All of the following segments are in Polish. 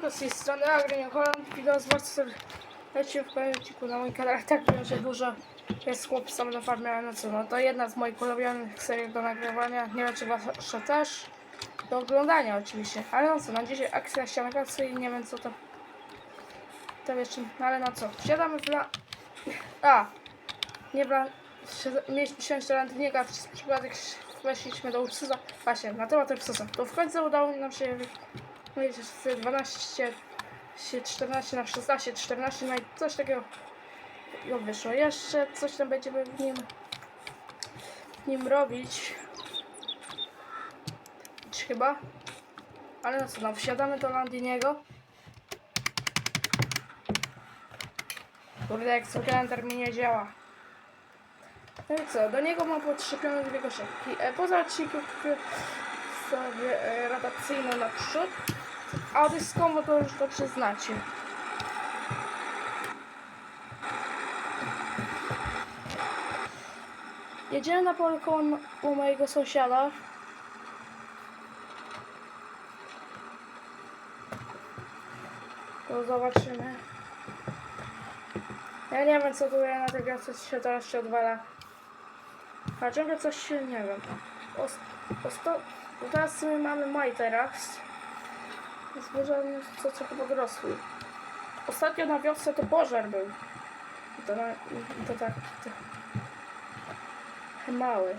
Siemanko, z tej strony Agrian Holland, wideo z bardzo leci w pamięciku na moim kanale. Tak wiem, że dużo jest chłopców na farmie, ale no co, no to jedna z moich ulubionych serii do nagrywania. Nie wiem, czy wasza też. Do oglądania oczywiście. Ale no co, na dzisiaj akcja ściankacy i nie wiem co to... To jeszcze, no ale no co, wsiadamy w la... A! Nie w la... Mieliśmy wsiąść do Landiniego, a przez przypadek weszliśmy do Ursusa. Właśnie, na temat Ursusa. To w końcu udało nam się no i z 12, się 14 na 16, 14, no i coś takiego no wyszło. Jeszcze coś tam będziemy w nim, w nim robić. Chyba? Ale no co, no wsiadamy do Landiniego. Kurde, jak co kalendar mi nie działa. No i co, do niego mam podszypione dwie goszewki. E, poza odcinkiem sobie e, redakcyjną naprzód. A dyskowo to już to przyznacie. Jedziemy na pole u mojego sąsiada. To zobaczymy. Ja nie wiem co tu ja na tej grafce się teraz się odwala. A ciągle coś się nie wiem. Os, osto, teraz w sumie mamy maj teraz. Zboża co trochę podrosły. Ostatnio na wiosce to pożar był. I To, na, to tak to mały.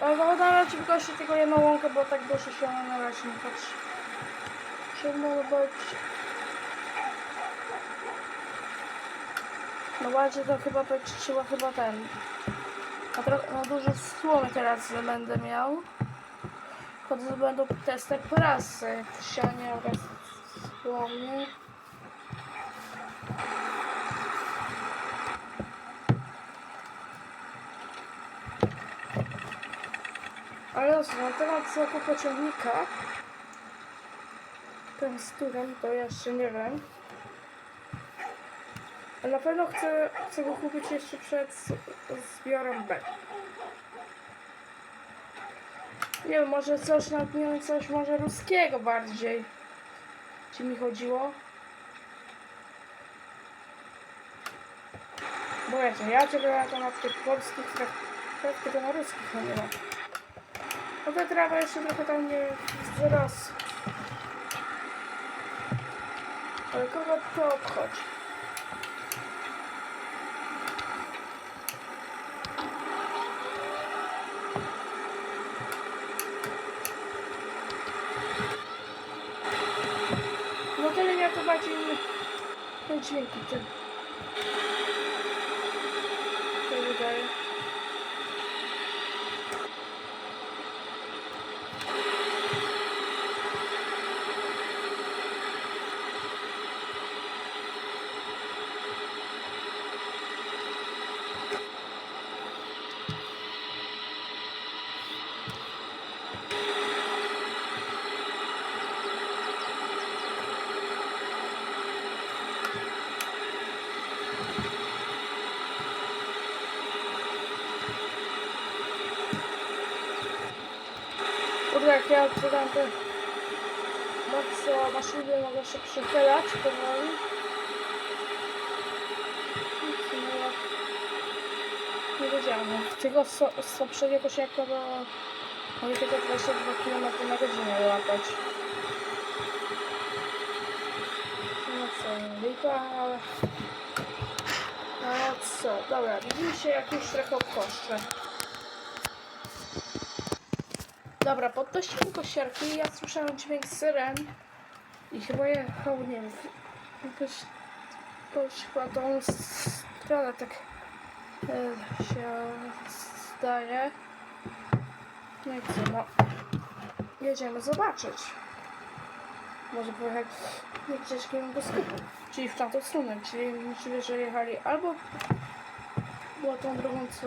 Ale woda ci wykości tylko jedną łąkę, bo tak dużo się na razie nie patrzy. Być? No bardziej to chyba będzie trzeba chyba ten. Na, tro- na dużo słomy teraz będę miał. Chodzę będą testy prasy. Sianie oraz słomy. Ale na temat zakupu ciągnika. Ten z którym to jeszcze nie wiem. Na pewno chcę, chcę go kupić jeszcze przed zbiorem B. Nie wiem, może coś na coś może ruskiego bardziej. Ci mi chodziło. Bo wiecie, ja czego na temat tych polskich traw, traw tylko na ruskich nie ma. No ta trawa jeszcze trochę tam nie wzrosła. Ale kogo to obchodzi? ชื่ ja otwieram te mocno maszyny, mogę się przychylać powoli. Nie, wiedziałam. Tego z, z poprzedniego siaka do... Mogę tylko 22 km na godzinę łapać. No co, lipa, ale... No co, dobra, widzimy się jak już trochę obkoszczę. Dobra, podnosiłem kosiarki ja słyszałem dźwięk syren. I chyba jechał, nie wiem, jakoś, tą stronę tak e, się zdaje. No i co, no, jedziemy zobaczyć. Może pojechać nie gdzieś w kierunku skupu, czyli w tamtą stronę, czyli myślę, że jechali. Albo było tą drugą, co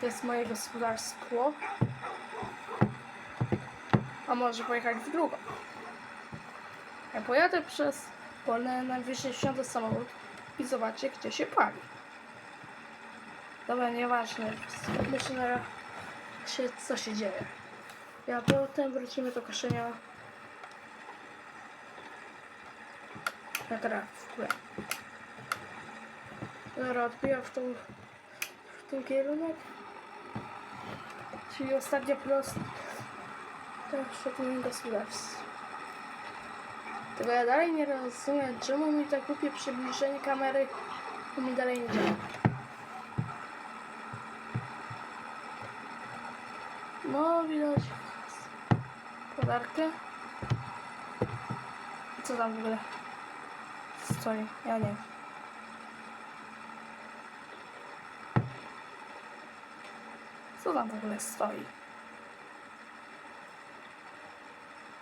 to jest moje gospodarstwo, a może pojechać w drugą. Ja pojadę przez pole, najwyżej wsiądę samochód i zobaczę, gdzie się pali. Dobra, nieważne. Skupmy się co się dzieje. Ja potem wrócimy do koszenia. Na górę. Dobra, odbijam w tą w ten kierunek. Czyli ostatnia prosta. Tak, przed gospodarstw. Tego ja dalej nie rozumiem, czemu mi tak głupie przybliżenie kamery mi dalej nie działa. No, widać podarkę. Co tam w ogóle stoi? Ja nie wiem. Co tam w ogóle stoi?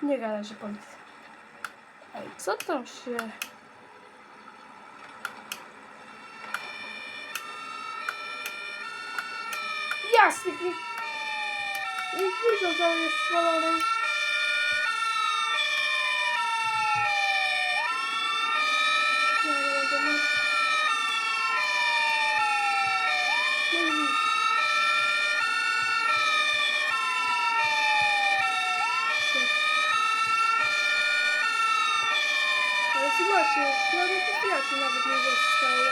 Nie gada, że policja. Ej, co tam się... Jasny, nie... Nie widzę, że on jest spalony. Ale zobaczcie, śladu popijaczy nawet nie zostało.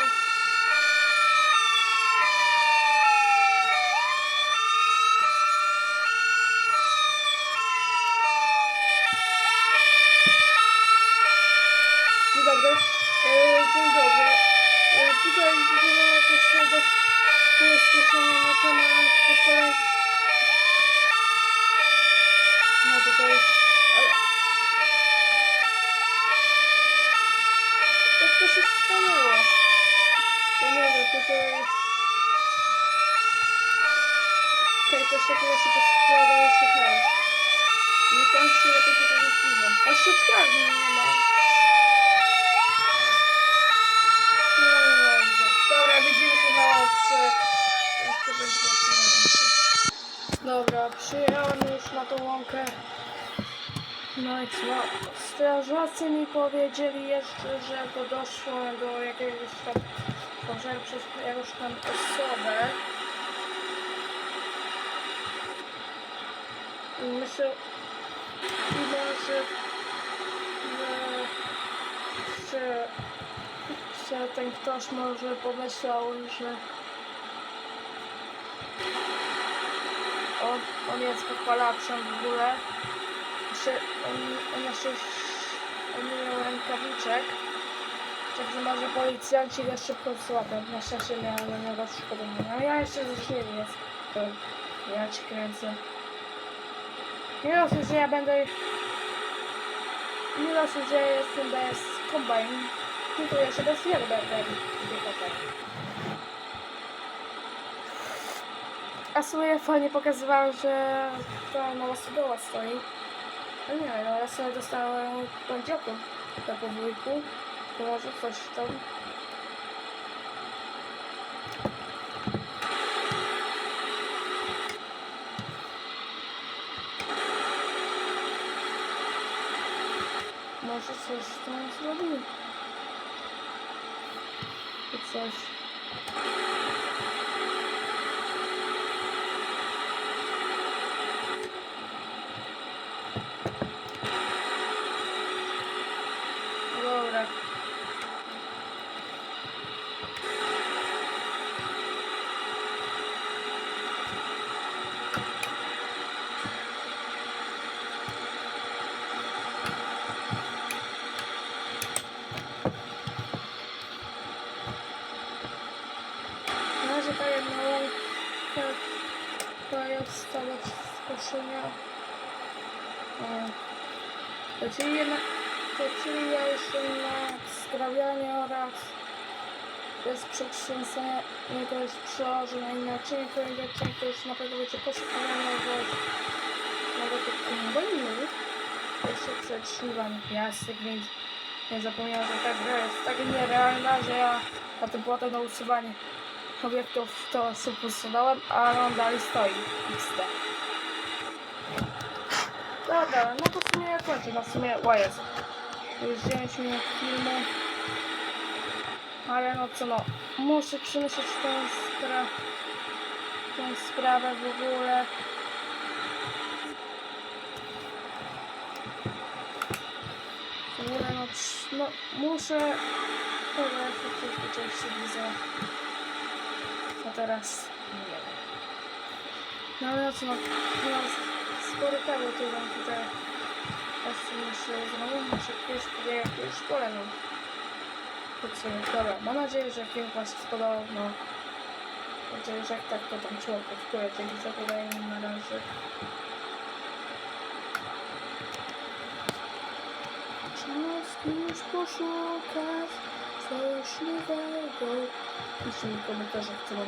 Dzień dobry. E, dzień dobry. E, tutaj widzimy jakieś ślady ubezpieczenia na temat podpalenia. Się stanęło? Ja nie wiem, tutaj... Tutaj coś takiego się poskładało się tam. Nie pan się lepiej nie zbliża. A siatkarni nie ma. No. Dobra, widzimy się na ławce. Jeszcze będzie. Dobra, przyjechałem już na tą łąkę. No i co? Strażacy mi powiedzieli jeszcze, że to doszło do jakiegoś tam pożaru przez jakąś tam osobę. I myślę, i może, że, że ten ktoś może pomyślał, że on, on jest podpalaczem w ogóle. Że on, on jeszcze on nie miał rękawiczek. Także może policjanci go szybko złapią. Na szczęście miałem na niego szkodowania. A ja jeszcze ze śniegu jest. To ja ci kręcę. Nie dosyć, że ja będę... Nie dosyć, że jestem bez kombajn. No to jeszcze bez wielu będę. A sobie fajnie pokazywałem, że ta nowa stodoła stoi. Ale nie no ja sobie dostałem poniedziałku na podwójku. To może coś tam. Może coś tam zrobił. I coś. Dobra. Na razie ta jedna łąka, która jest stale skoszenia. To czyli jednak, to czyli ja jestem na skrawianie oraz bez przetrząsania, to jest przełożone inaczej, to inaczej to jest na pewno będzie poszukiwanie nowego, nowego kombajnu. Jeszcze śliwami piasek, więc nie zapomniałem, że ta gra jest tak nierealna, że ja na tym płatę na usuwanie obiektów to super usunąłem, a on dalej stoi. XD. Dobra, no to w sumie ja kończę. No w sumie, o Jezu. Już 9 minut filmu. Ale no co no, muszę przemyśleć tę, spra sprawę w ogóle. W ogóle no, no muszę... Dobra, ja się oczywiście widzę. A teraz nie wiem. No ale no co no, no spory kabel tu mam tutaj. Właśnie muszę znowu muszę pójść w jakieś szkole no. Podsumie. Dobra, mam nadzieję, że film Wam się spodobał. No. Że jak tak, to tam trzeba powtórzyć. Dzięki za podanie na razie. Czas już poszukać coś nowego. Piszcie mi w komentarzach, co mam.